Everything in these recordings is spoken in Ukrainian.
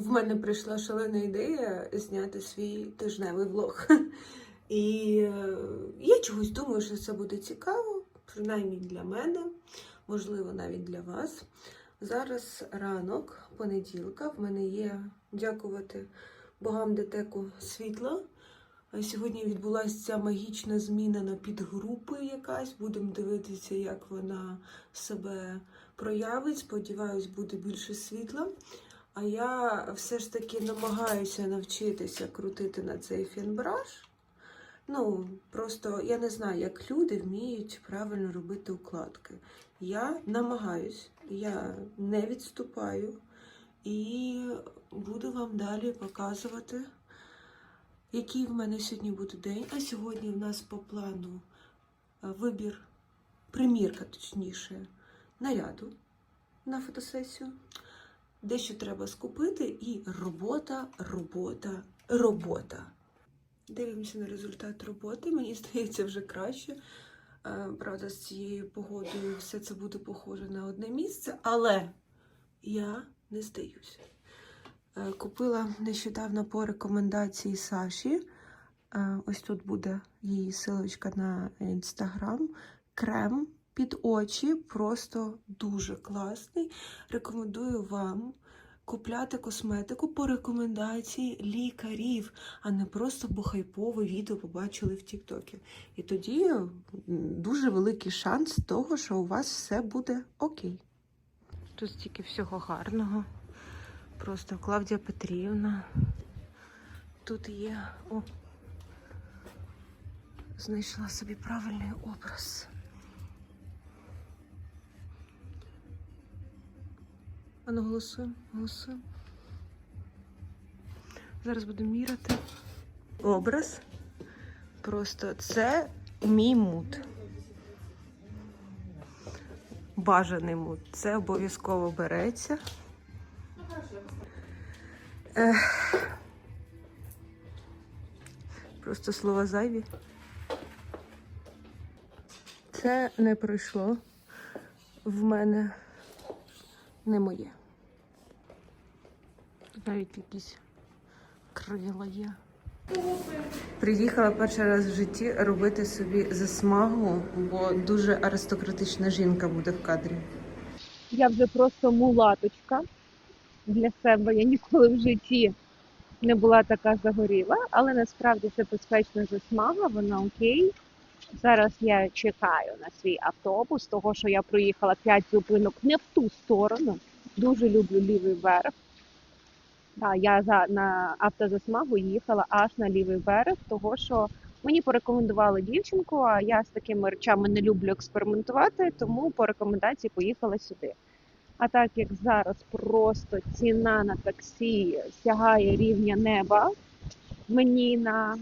в мене прийшла шалена ідея зняти свій тижневий влог. І е, я чогось думаю, що це буде цікаво, принаймні для мене, можливо, навіть для вас. Зараз ранок, понеділка, в мене є, дякувати богам детеку світла. Сьогодні відбулася ця магічна зміна на підгрупи якась. Будемо дивитися, як вона себе проявить. Сподіваюсь, буде більше світла. А я все ж таки намагаюся навчитися крутити на цей фінбраш. Ну, просто я не знаю, як люди вміють правильно робити укладки. Я намагаюсь, я не відступаю і буду вам далі показувати, який в мене сьогодні буде день. А сьогодні в нас по плану е, вибір, примірка, точніше, наряду на фотосесію. Дещо треба скупити, і робота, робота, робота. Дивимося на результат роботи. Мені здається, вже краще. Е, Правда, з цією погодою все це буде похоже на одне місце, але я не здаюся. Е, Купила нещодавно по рекомендації Саші. Е, Ось тут буде її силочка на інстаграм. Крем під очі, просто дуже класний. Рекомендую вам купляти косметику по рекомендації лікарів, а не просто бо хайпове відео побачили в Тіктокі. І тоді дуже великий шанс того, що у вас все буде окей. Тут стільки всього гарного. Просто Клавдія Петрівна. Тут є. О, знайшла собі правильний образ. А ну голосуємо, голосуємо. Зараз буду міряти. Образ. Просто це мій мут. Бажаний мут. Це обов'язково береться. Ех. Просто слова зайві. Це не пройшло в мене не моє. Навіть якісь крила є. Приїхала перший раз в житті робити собі засмагу, бо дуже аристократична жінка буде в кадрі. Я вже просто мулаточка для себе. Я ніколи в житті не була така загоріла, але насправді це безпечна засмага, вона окей. Зараз я чекаю на свій автобус, того що я проїхала 5 зупинок не в ту сторону. Дуже люблю лівий берег. Да, я за на автозасмагу їхала аж на лівий берег, того що мені порекомендували дівчинку, а я з такими речами не люблю експериментувати, тому по рекомендації поїхала сюди. А так як зараз просто ціна на таксі сягає рівня неба, мені на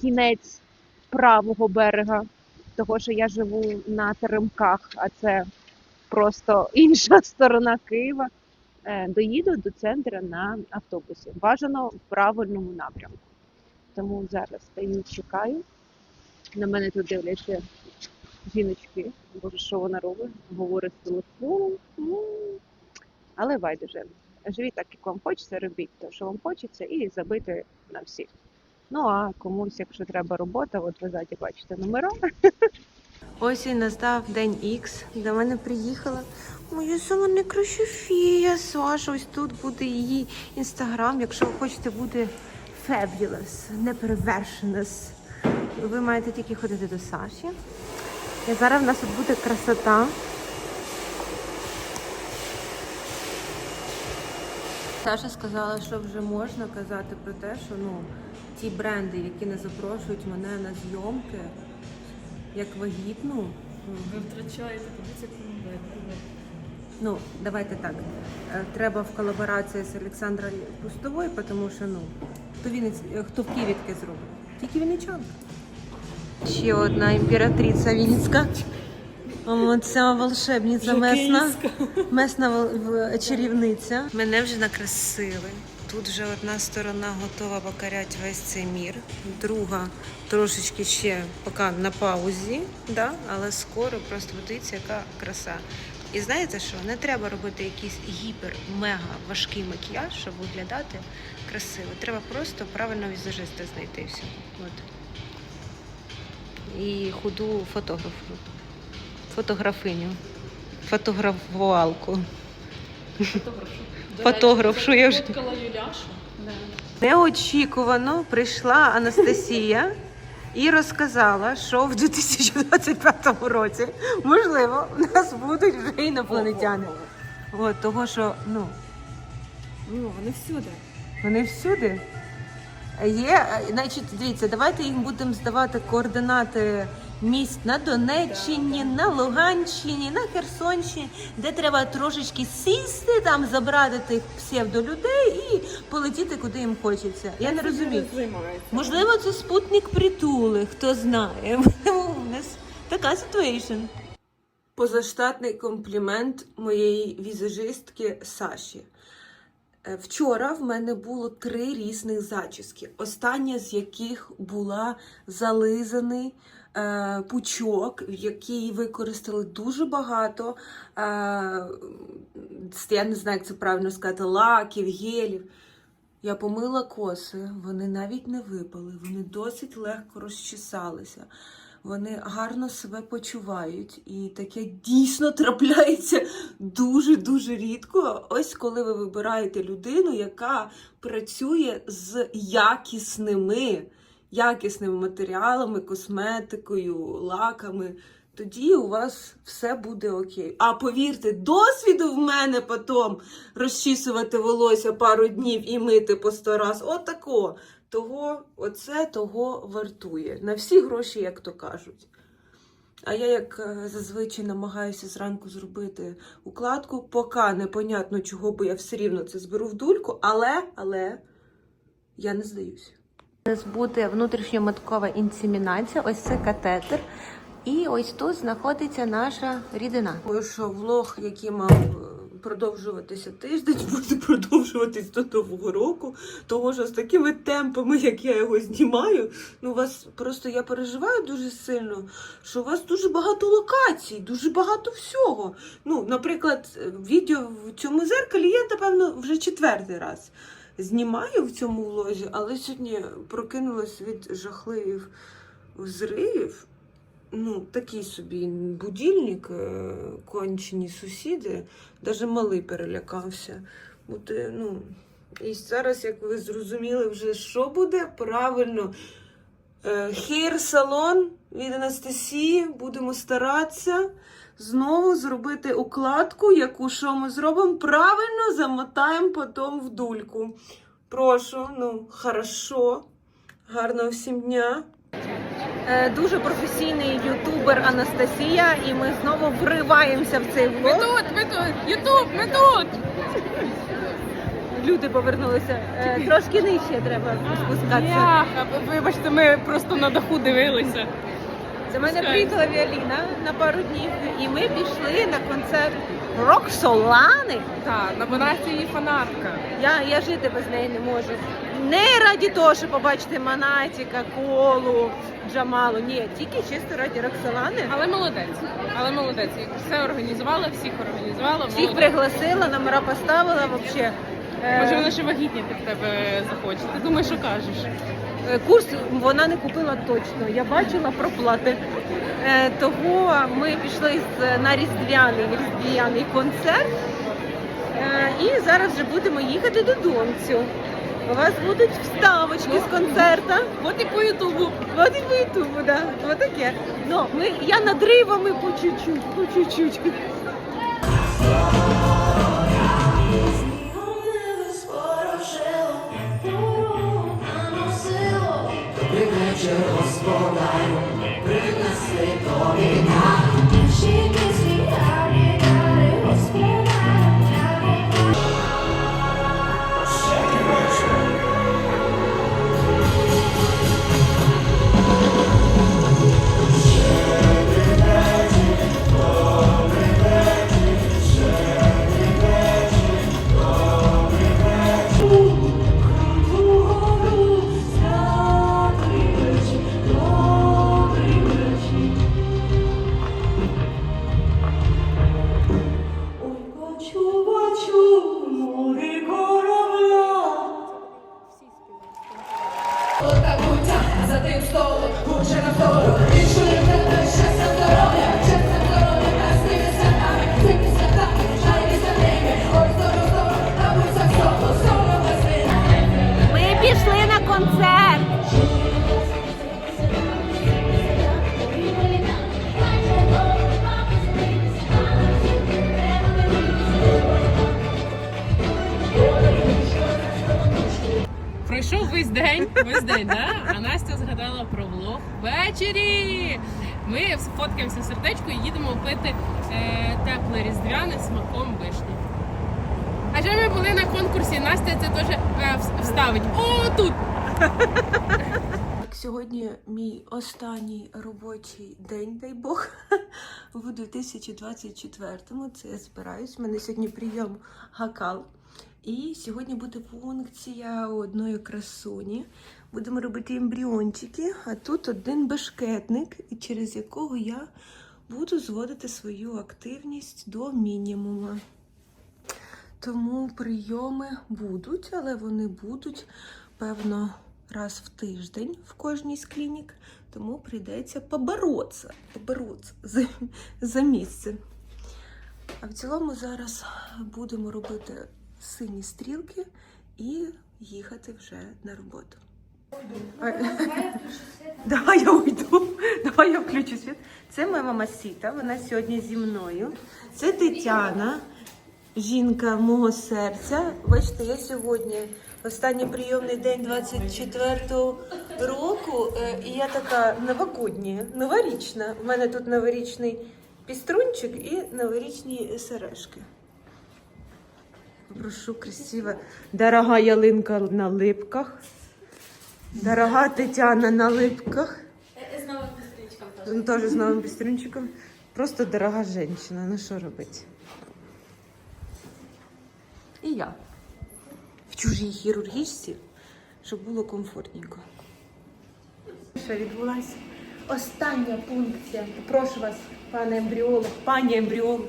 кінець правого берега, того що я живу на Теремках, а це просто інша сторона Києва. е, Доїду до центру на автобусі. Бажано в правильному напрямку. Тому зараз стою, чекаю. На мене тут дивляться жіночки. Боже, що вона робить? Говорить з телефоном. Ну, але байдуже. Живіть так, як вам хочеться, робіть те, що вам хочеться, і забити на всіх. Ну а комусь, якщо треба робота, от ви ззаді бачите номера. Ось і настав день Х. До мене приїхала моя сама найкраща фія Саша. Ось тут буде її інстаграм. Якщо ви хочете бути fabulous, неперевершенес, ви маєте тільки ходити до Саші. І зараз в нас тут буде красота. Саша сказала, що вже можна казати про те, що ну, ті бренди, які не запрошують мене на зйомки, як вагітну, ну, Ви втрачаєте подивіться коментарі. Ну, давайте так. Е, Треба в колаборації з Олександрою Пустовою, тому що ну, хто Вінниць, е, хто в Києві таке зробить? Тільки Вінничанка. Ще одна імператриця Вінницька. Ця волшебниця месна. Месна чарівниця. Мене вже накрасили. Тут вже одна сторона готова покоряти весь цей мір, друга трошечки ще поки на паузі, да? але скоро просто подивіться, яка краса. І знаєте що? Не треба робити якийсь гіпер-мега важкий макіяж, щоб виглядати красиво. Треба просто правильно візажиста знайти все. От. І худу фотографу. Фотографиню. Фотографувалку. Фотограф. Що я вже- Фоткала Юляшу. Неочікувано прийшла Анастасія і розказала, що в 2025 році, можливо, в нас будуть вже інопланетяни. От, того, що ну, Ну, вони всюди. вони всюди. Є, е, значить, дивіться, давайте їм будемо здавати координати місць на Донеччині, на Луганщині, на Херсонщині, де треба трошечки сісти, там забрати тих псевдолюдей і полетіти, куди їм хочеться. Я не розумію. Можливо, це спутник притули, хто знає. У нас така ситуація. Позаштатний комплімент моєї візажистки Саші. Е, Вчора в мене було три різних зачіски. Остання з яких була зализаний е, пучок, який використали дуже багато. Е, я не знаю, як це правильно сказати, лаків, гелів. Я помила коси, вони навіть не випали, вони досить легко розчесалися. Вони гарно себе почувають, і таке дійсно трапляється дуже-дуже рідко. Ось коли ви вибираєте людину, яка працює з якісними, якісними матеріалами, косметикою, лаками. Тоді у вас все буде окей. А повірте, досвіду в мене потім розчісувати волосся пару днів і мити по сто раз. Отако. Того, оце того вартує. На всі гроші, як то кажуть. А я, як е, зазвичай, намагаюся зранку зробити укладку, поки непонятно, чого, бо я все рівно це зберу в дульку, але, але я не здаюсь. Нас буде внутрішньоматкова інсемінація, ось це катетер. І ось тут знаходиться наша рідина. Що влог, який мав е, продовжуватися тиждень, буде продовжуватись до нового року. Того що з такими темпами, як я його знімаю, ну вас просто я переживаю дуже сильно, що у вас дуже багато локацій, дуже багато всього. Ну, наприклад, е, відео в цьому зеркалі я, напевно, вже четвертий раз знімаю в цьому влозі, але сьогодні прокинулась від жахливих взривів. Ну, такий собі будильник, е, кончені сусіди, навіть малий перелякався. Буде, ну, і зараз, як ви зрозуміли, вже що буде правильно. Хейр-салон від Анастасії. Будемо старатися знову зробити укладку, яку що ми зробимо правильно, замотаємо потім в дульку. Прошу, ну, хорошо. Гарного всім дня. Е, Дуже професійний ютубер Анастасія, і ми знову вриваємося в цей влог. тут, ми тут! Ютуб, ми тут! Люди повернулися. Е, Трошки нижче треба спускатися. Вибачте, ми просто на даху дивилися. До мене приїхала Віаліна на пару днів, і ми пішли на концерт Роксолани. Так, на Бонасі її фанатка. Я, я жити без неї не можу. Не раді того, щоб побачити Монатіка, Колу, Джамалу. Ні, тільки чисто раді Роксолани. Але молодець. Але молодець. Все організувала, всіх організувала. Всіх молодець. пригласила, номера поставила взагалі. Може, вона ще вагітніти в тебе захоче. Ти думаєш, що кажеш? Е, Курс вона не купила точно. Я бачила проплати. Е, Того ми пішли на різдвяний різдвяний концерт. Е, І зараз вже будемо їхати додому. У вас будуть вставочки з концерта. От і по Ютубу. От і по ютубу, да. От таке. Ну, ми, я надривами по чуть-чуть, по чуть-чуть. gospodaru, pred nas je Пройшов весь день, весь день, да? А Настя згадала ввечері. Ми сфоткаємося сердечко і їдемо пити е, тепле різдвяне смаком вишні. А ще ми були на конкурсі. Настя це теж е, вставить. О, тут! Сьогодні мій останній робочий день, дай Бог, у 2024-му. Це я збираюсь. У мене сьогодні прийом гакал. І сьогодні буде функція одної красуні. Будемо робити ембріончики, а тут один бешкетник, через якого я буду зводити свою активність до мінімуму. Тому прийоми будуть, але вони будуть, певно, раз в тиждень в кожній з клінік. Тому прийдеться поборотися, поборотися за, за місце. А в цілому зараз будемо робити сині стрілки і їхати вже на роботу. Давай я уйду. Давай я включу світ. Це моя мама Сіта, вона сьогодні зі мною. Це Тетяна, жінка мого серця. Бачите, я сьогодні останній прийомний день 24-го року, е, і я така новогодня, новорічна. У мене тут новорічний піструнчик і новорічні сережки. Прошу, красиво. Дорога ялинка на липках. Дорога Тетяна на липках. З новим пістрічком теж. З новим піструнчиком. Просто дорога жінка. Ну що робити? І я. В чужій хірургічці, щоб було комфортненько. Що відбулася? Остання пункція. Прошу вас, пане ембріолог, пані ембріолог.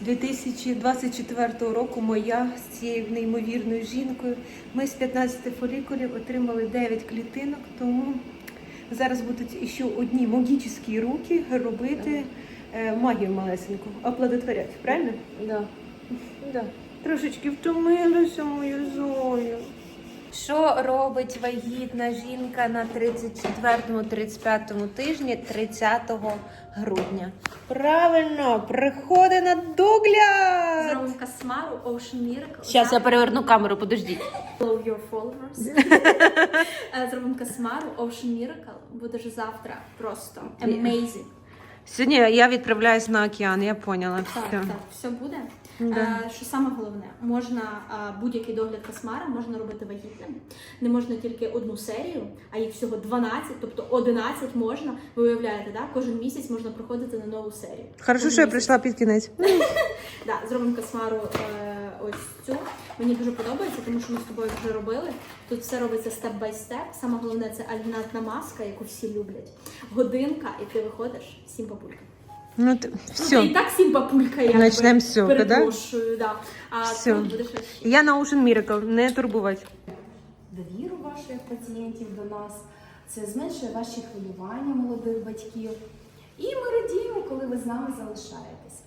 2024 року моя з цією неймовірною жінкою. Ми з 15 фолікулів отримали 9 клітинок, тому зараз будуть ще одні магічні руки робити е, магію малесеньку, оплодотворять, правильно? Да. Да. Трошечки втомилася мою зою. Що робить вагітна жінка на 34-35 тижні 30 грудня? Правильно, приходить на догляд! Зробимо космару Ocean Miracle. Зараз я переверну камеру, подождіть. Follow your followers. Е, Зробимо космару Ocean Miracle. Буде ж завтра просто amazing. Сьогодні я відправляюсь на океан, я поняла. Так, Все. так, все буде. Да. Е, Що саме головне, можна е, будь-який догляд космара можна робити вагітним. Не можна тільки одну серію, а їх всього 12, тобто 11 можна. Ви уявляєте, да? кожен місяць можна проходити на нову серію. Хорошо, Кожен що я прийшла під кінець. Да, зробимо космару е, ось цю. Мені дуже подобається, тому що ми з тобою вже робили. Тут все робиться степ бай степ. Саме головне це альгінатна маска, яку всі люблять. Годинка, і ти виходиш сім папулька. Ну, ти- Ну, все. і так сім папулька, я Начнем з цього, да? перепрошую, да? А Всьо. тут буде щось ще. Я на Ocean Miracle, не турбувати. довіру ваших пацієнтів до нас, це зменшує ваші хвилювання молодих батьків. І ми радіємо, коли ви з нами залишаєтесь.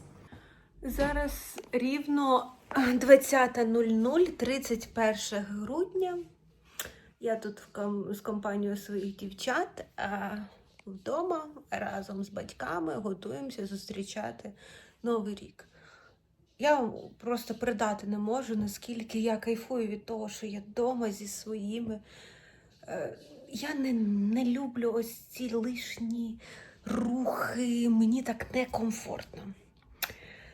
Зараз рівно 20.00, 31 грудня. Я тут в ком- з компанією своїх дівчат а вдома разом з батьками готуємося зустрічати Новий рік. Я вам просто передати не можу, наскільки я кайфую від того, що я вдома зі своїми. Е, Я не, не люблю ось ці лишні рухи, мені так некомфортно.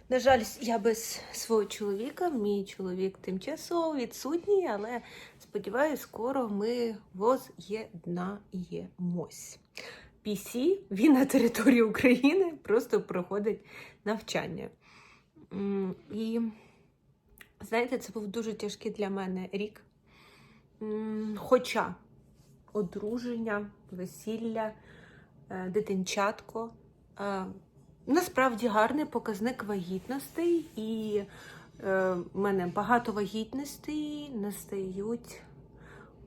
На жаль, я без свого чоловіка. Мій чоловік тимчасово відсутній, але сподіваюся, скоро ми воз'єднаємось. PC, він на території України просто проходить навчання. І знаєте, це був дуже тяжкий для мене рік. Хоча одруження, весілля, е, дитинчатко. е, Насправді гарний показник вагітностей, і е, в мене багато вагітностей настають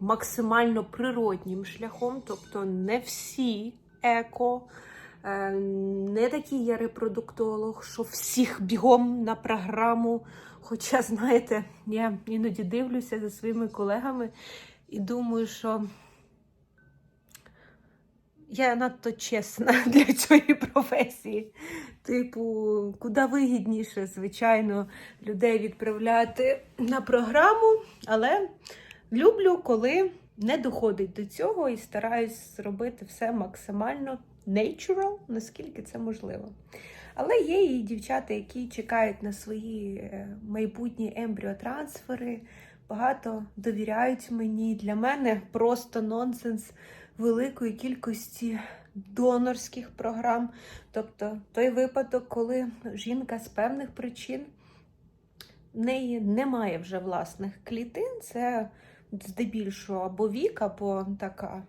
максимально природнім шляхом, тобто не всі еко. Е, Не такий я репродуктолог, що всіх бігом на програму. Хоча, знаєте, я іноді дивлюся за своїми колегами і думаю, що я надто чесна для цієї професії. Типу, куди вигідніше, звичайно, людей відправляти на програму, але люблю, коли не доходить до цього і стараюсь зробити все максимально natural, наскільки це можливо. Але є і дівчата, які чекають на свої е, майбутні ембріотрансфери, багато довіряють мені. Для мене просто нонсенс великої кількості донорських програм. Тобто той випадок, коли жінка з певних причин в неї немає вже власних клітин, це здебільшого або вік, або така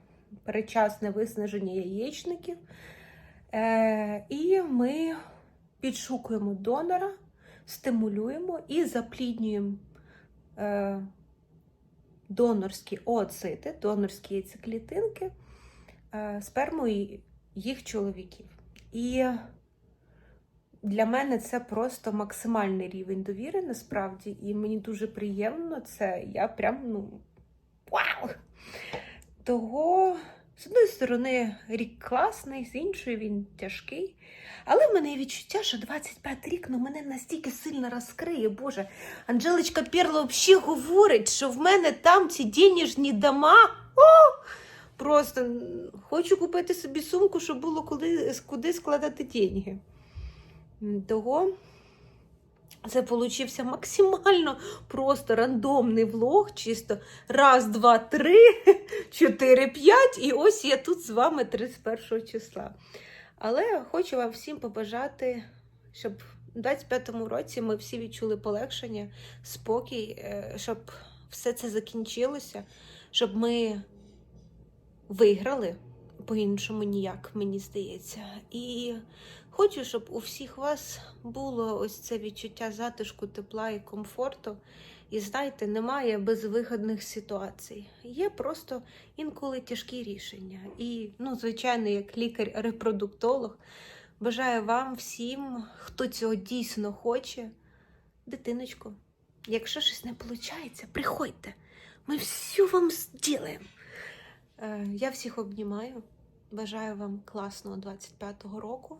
передчасне виснаження яєчників. Е, і ми підшукуємо донора, стимулюємо і запліднюємо е, донорські ooцити, донорські яйцеклітинки е, спермою їх чоловіків. І для мене це просто максимальний рівень довіри насправді, і мені дуже приємно це. Я прям ну вау! Того, з одної сторони, рік класний, з іншої він тяжкий. Але в мене є відчуття, що 25 рік ну, мене настільки сильно розкриє. Боже, Анжелочка Перла взагалі говорить, що в мене там ці денежні дома. О! Просто хочу купити собі сумку, щоб було куди, куди складати деньги. Того це получився максимально просто рандомний влог, чисто раз, два, три, чотири, п'ять, і ось я тут з вами 31 числа. Але хочу вам всім побажати, щоб у 25-му році ми всі відчули полегшення, спокій, е, щоб все це закінчилося, щоб ми виграли, по-іншому ніяк, мені здається. І хочу, щоб у всіх вас було ось це відчуття затишку, тепла і комфорту. І знаєте, немає безвигідних ситуацій. Є просто інколи тяжкі рішення. І, ну, звичайно, як лікар-репродуктолог, бажаю вам всім, хто цього дійсно хоче, дитиночку. Якщо щось не виходить, приходьте. Ми все вам зробимо. Е, Я всіх обнімаю. Бажаю вам класного 25-го року.